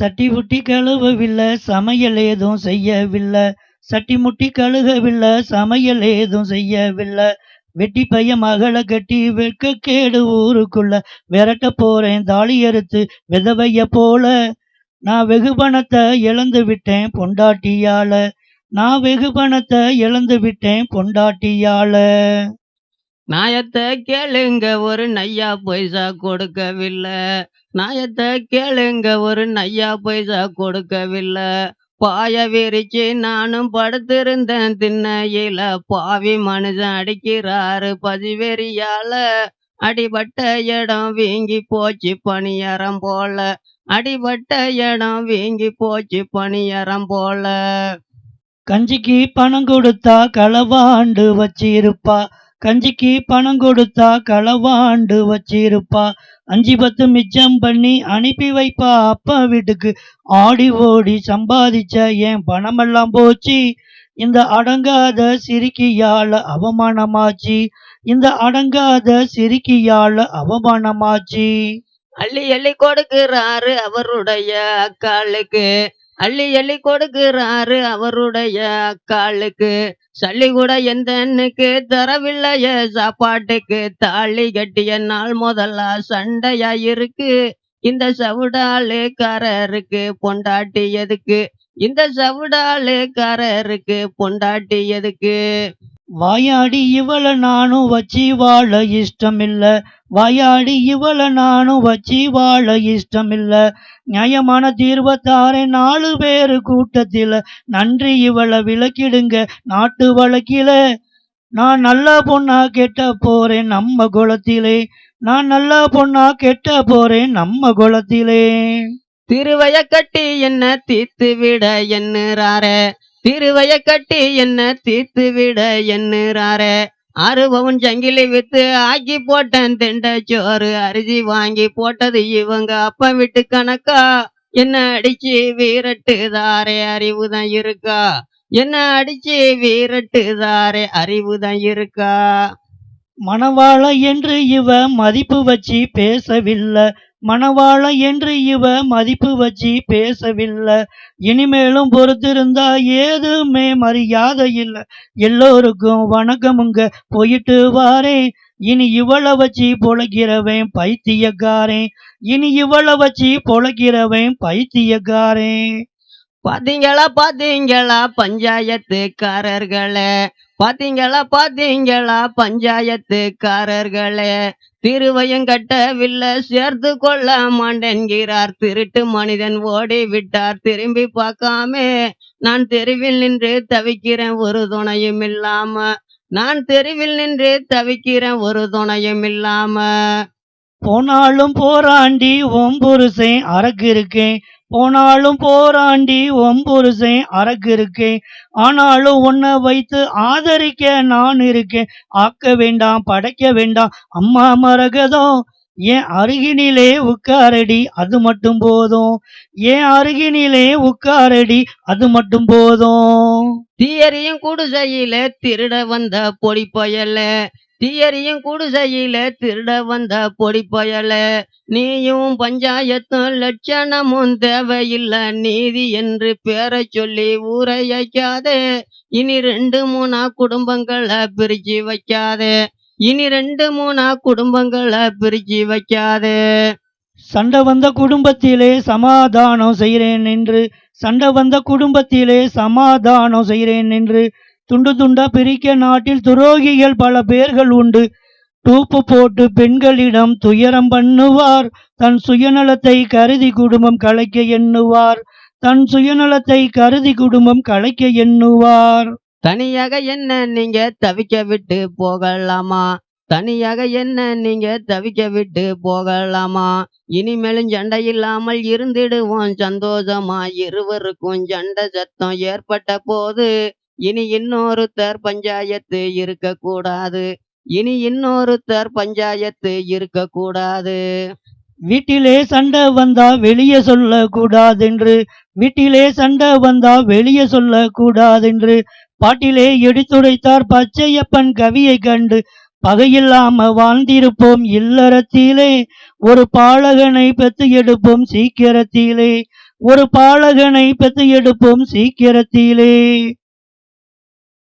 சட்டி முட்டி கழுவவில்லை சமையல் ஏதும் செய்யவில்லை. சட்டி முட்டி கழுகவில்லை சமையல் ஏதும் செய்யவில்லை. வெட்டி பையன் மகளை கட்டி வெட்கக்கேடு ஊருக்குள்ள. விரட்ட போறேன் தாலி அறுத்து விதவைய போல. நான் வெகு பணத்தை இழந்து விட்டேன் பொண்டாட்டியால. நான் வெகு பணத்தை இழந்து விட்டேன் பொண்டாட்டியால. நாயத்தை கேளுங்க ஒரு நையா பைசா கொடுக்கவில்லை. நாயத்தை கேளுங்க ஒரு நையா பைசா கொடுக்கவில்லை. பாய விரிச்சு நானும் படுத்திருந்தேன் திண்ணையில. பாவி மனுஷன் அடிக்கிறாரு பதிவெறியால அடிபட்ட இடம் வீங்கி போச்சு பணியறம் போல. அடிபட்ட இடம் வீங்கி போச்சு பணியறம் போல. கஞ்சிக்கு பணம் கொடுத்தா களவாண்டு வச்சிருப்பா. கஞ்சிக்கு பணம் கொடுத்தா களவாண்டு வச்சிருப்பா. அஞ்சு பத்து மிச்சம் பண்ணி அனுப்பி வைப்பா அப்பா வீட்டுக்கு. ஆடி ஓடி சம்பாதிச்ச என் பணமெல்லாம் போச்சு? இந்த அடங்காத சிரிக்கியால அவமானமாச்சு? இந்த அடங்காத சிரிக்கியால அவமானமாச்சு? அள்ளி அள்ளி கொடுக்கிறாரு அவருடைய அக்காளுக்கு. அள்ளி அள்ளி கொடுக்கிறாரு அவருடைய அக்காளுக்கு. சல்லி கூட எந்தனுக்கு தரவில்லைய. சாப்பாட்டுக்கு தாலி கட்டிய நாள் முதல்ல சண்டையா இருக்கு. இந்த சவுடாலுக்காரருக்கு பொண்டாட்டி எதுக்கு? இந்த சவுடாலுக்காரருக்கு பொண்டாட்டி எதுக்கு? வாயாடி இவள நானும் வச்சி வாழ இஷ்டமில்ல. வாயாடி இவள நானும் வச்சி வாழ இஷ்டமில்ல. நியாயமான தீர்வத்தாரே நாலு பேரு கூட்டத்தில. நன்றி இவள விளக்கிடுங்க நாட்டு வழக்கில. நான் நல்ல பொண்ணா கெட்ட போறேன் நம்ம குலத்திலே. நான் நல்ல பொண்ணா கெட்ட போறேன் நம்ம குலத்திலே. திருவைய கட்டி என்ன தீர்த்து விட என்னறாரே திருவைய கட்டி என்ன தீர்த்து விட எண்ணுறாரே? அறுபவன் சங்கிலி வித்து ஆக்கி போட்டேன் திண்ட சோறு அரிசி வாங்கி போட்டது இவங்க அப்பா வீட்டு கணக்கா? என்ன அடிச்சு வீரட்டுதாரே அறிவுதான் இருக்கா? என்ன அடிச்சு வீரட்டுதாரே அறிவுதான் இருக்கா? மணவாள என்று இவ மதிப்பு வச்சு பேசவில்லை. மணவாள என்று இவ மதிப்பு வச்சு பேசவில்லை. இனிமேலும் பொறுத்திருந்தா ஏதுமே மரியாதை இல்லை. எல்லோருக்கும் வணக்கமுங்க போயிட்டு வாரேன். இனி இவளை வச்சு பொழைக்கிறவன் பைத்தியக்காரன். இனி இவளை வச்சு பொழைக்கிறவன் பைத்தியக்காரன். பாத்தீங்களா பாத்தீங்களா பஞ்சாயத்துக்காரர்களே. பாத்தீங்களா பாத்தீங்களா பஞ்சாயத்துக்காரர்களே? திருவையும் கட்டவில்லை சேர்த்து கொள்ள மாண்டென்கிறார் திருட்டு மனிதன் ஓடி விட்டார் திரும்பி பார்க்காமே. நான் தெருவில் நின்று தவிக்கிறேன் ஒரு துணையும் இல்லாம. நான் தெருவில் நின்று தவிக்கிறேன் ஒரு துணையும் இல்லாம. போனாலும் போராண்டி ஓம் புருஷன் அரக்கு இருக்கேன். போனாலும் போராண்டி ஓம் அரக்கு இருக்கேன். ஆனாலும் உன்னை வைத்து ஆதரிக்க நான் இருக்கேன். ஆக்க வேண்டாம் படைக்க வேண்டாம். அம்மா மரகதம் ஏன் அருகினிலே உட்காரடி அது மட்டும் போதும். ஏன் அருகினிலே உட்காரடி அது மட்டும் போதும். தீயரியும் குடிசையில திருட வந்த பொடி பயல. தீயரியும் குடிசையில திருட வந்த பொடி பயல. நீயும் பஞ்சாயத்தும் லட்சணமும் தேவையில்லை. நீதி என்று பேரை சொல்லி ஊரை வைக்காதே இனி ரெண்டு மூணா குடும்பங்களை பிரிச்சு வைக்காதே. இனி ரெண்டு மூணா குடும்பங்களை பிரிச்சு வைக்காதே. சண்டை வந்த குடும்பத்திலே சமாதானம் செய்கிறேன் என்று சண்டை வந்த குடும்பத்திலே சமாதானம் செய்கிறேன் என்று துண்டு துண்டா பிரிக்க நாட்டில் துரோகிகள் பல பேர்கள் உண்டு. டூப்பு போட்டு பெண்களிடம் துயரம் பண்ணுவார் தன் சுயநலத்தை கருதி குடும்பம் கலைக்க எண்ணுவார் தன் சுயநலத்தை கருதி குடும்பம் கலைக்க எண்ணுவார். தனியாக என்ன நீங்க தவிக்க விட்டு போகலாமா? தனியாக என்ன நீங்க தவிக்க விட்டு போகலாமா? இனிமேலும் சண்டை இல்லாமல் இருந்திடுவோம் சந்தோஷமா இருவருக்கும் சண்டை சத்தம் ஏற்பட்ட போது இனி இன்னொருத்தர் பஞ்சாயத்து இருக்கக்கூடாது. இனி இன்னொருத்தர் பஞ்சாயத்து இருக்கக்கூடாது. வீட்டிலே சண்டை வந்தா வெளியே சொல்ல கூடாதென்று வீட்டிலே சண்டை வந்தா வெளியே சொல்ல கூடாதென்று பாட்டிலே எடுத்துரைத்தார் பச்சையப்பன் கவியை கண்டு பகையில்லாம வாழ்ந்திருப்போம் இல்லறத்திலே ஒரு பாலகனை பெத்து எடுப்போம் சீக்கிரத்திலே ஒரு பாலகனை பெத்து எடுப்போம் சீக்கிரத்திலே.